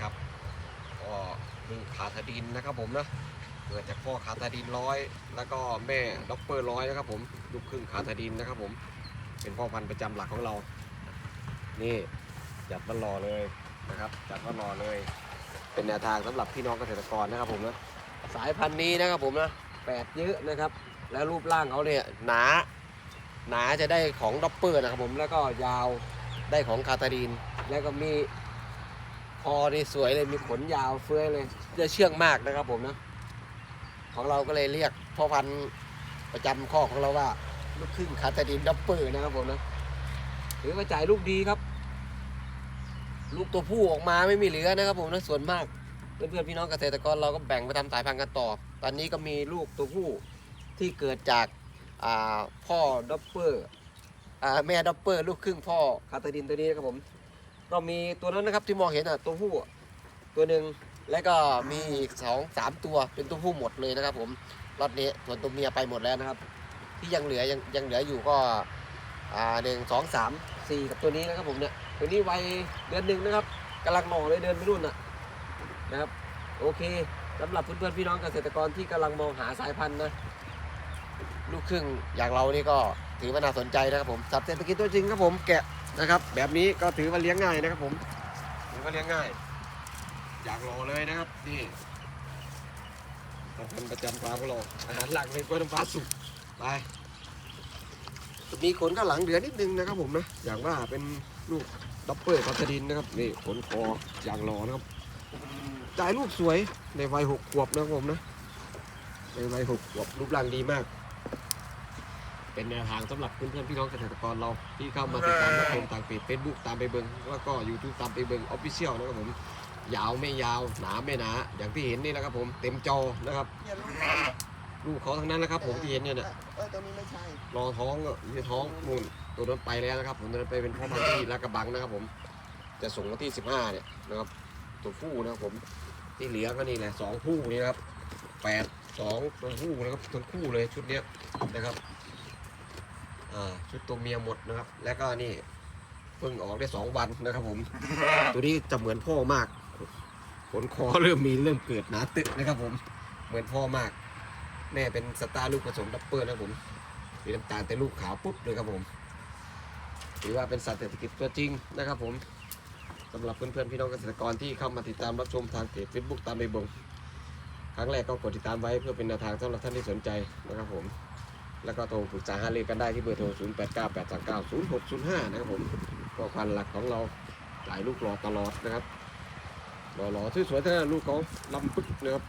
ครับ ก็นี่ขาตาดินนะครับผมนะเกิดจากพ่อขาตาดินร้อย แล้วก็แม่ด็อกเปอร์ร้อยนะครับผมลูกครึ่งขาตาดินนะครับผมเป็นพ่อพันธุ์ประจำหลักของเรา นี่จัดมารอเลยนะครับจัดมารอเลย เป็นแนวทางสำหรับพี่น้องเกษตรกรนะครับผมนะสายพันธุ์นี้นะครับผมนะแปดเยอะนะครับ แล้วรูปร่างเขาเนี่ยหนาหนาจะได้ของด็อปเปอร์นะครับผมแล้วก็ยาวได้ของคาตาดีนแล้วก็มี อนี่สวยเลยมีขนยาวเฟื้อยเลยจะเชื่องมากนะครับผมนะ ของเราก็เลยเรียกพ่อพันธุ์ประจำข้อของเราว่า ลูกครึ่งคาตาดีนด็อปเปอร์นะครับผมนะถือว่าจ่ายลูกดีครับ ลูกตัวผู้ออกมาไม่มีเหลือนะครับผมนะส่วนมากเพื่อนๆพี่น้องเกษตรกรเราก็แบ่งไปทำสายพันธุ์กันต่อ ตอนนี้ก็มีลูกตัวผู้ที่เกิดจากาพ่อด็อปเปอร์แม่ด็อปเปอร์ ลูกครึ่งพ่อคาตาดินตัวนี้นะครับผม เรามีตัวนั้นนะครับที่มองเห็นอะตัวผู้ตัวหนึ่งแล้วก็มีอีกสองสามตัวเป็นตัวผู้หมดเลยนะครับ ผมรอบนี้ส่วนตัวเมียไปหมดแล้วนะครับ ที่ยังเหลือยังยังเหลืออยู่ก็อ่าหนึ่งสองสามสี่กับตัวนี้นะครับผมเนี่ยตัวนี้วัยเดือนหนึ่งนะครับกำลังหน่อเลยเดินไปรุ่นน่ะนะครับโอเคสำหรับเพื่อนๆพี่น้องเกษตรกรที่กำลังมองหาสายพันธุ์นะลูกครึ่งอย่างเรานี่ก็ถือว่าน่าสนใจนะครับผมสัตว์เศรษฐกิจตัวจริงครับผมแกะ นะครับ แบบนี้ก็ถือว่าเลี้ยงง่ายนะครับ ผมถือว่าเลี้ยงง่าย อยากรอเลยนะครับนี่สายพันประจำฟาร์มของเราอาหารหลักเป็นกล้วยน้ำฟ้าสุกไปมีขนข้างหลังเหลือนิดนึงนะครับ ผมนะอย่างว่าเป็นลูกดับเบิลคาตาดินนะครับนี่ขนคออย่างรอนะครับจ่ายรูปสวยในวัยหกขวบนะครับผมนะในวัยหกขวบรูปร่างดีมาก เป็นแนวทางสำหรับเพื่อนๆพี่น้องเกษตรกรเราที่เข้ามาติดตามรับชมทางเพจเฟซบุ๊กตามไปเบิงแล้วก็ยูทูบตามไปเบิงออฟฟิเชียลนะครับผมยาวไม่ยาวหนาไม่หนา อย่างที่เห็นนี่นะครับผมเต็มจอนะครับเนี่ยลูกลูกเขาทั้งนั้นนะครับผมที่เห็นเนี่ยนะเออตัวนี้ไม่ใช่รอท้องอะอยู่ในท้องนู่นตัวนั้นไปแล้วนะครับ ผมตัวนั้นไปเป็นพ่อพันธุ์ที่ลาดกระบังนะครับ ผมจะส่งวันที่ 15เนี่ยนะครับตัวผู้นะครับผมที่เหลือก็นี่แหละสองคู่นี่นะครับแปดสองตัวผู้นะครับทั้งคู่เลยชุดเนี้ยนะครับอ่า ชุดตัวเมียหมดนะครับ แล้วก็นี่เพิ่งออกได้สองวันนะครับผม ตัวนี้จะเหมือนพ่อมากขนคอเริ่มมีเริ่มเกิดหนาตึกนะครับผม เหมือนพ่อมาก แม่เป็นสตาร์ลูกผสมดับเบิลนะครับผมมีน้ำตาลแต่ลูกขาวปุ๊บเลยครับผมถือว่าเป็นสัตว์เศรษฐกิจตัวจริงนะครับผมสำหรับเพื่อนๆพี่น้องเกษตรกรที่เข้ามาติดตามรับชมทางเพจ Facebook ตามไปบงครั้งแรกก็กดติดตามไว้เพื่อเป็นแนวทางสำหรับท่านที่สนใจนะครับผม แล้วก็โทรปรึกษาหารือกันได้ที่เบอร์โทร 0 8 9 8 3 9 0 6 0 5 นะครับผมก็ควันหลักของเราหลายลูกรอตลอดนะครับรอรอสวยๆทั้งนั้นลูกเขาลำปึ๊กนะครับ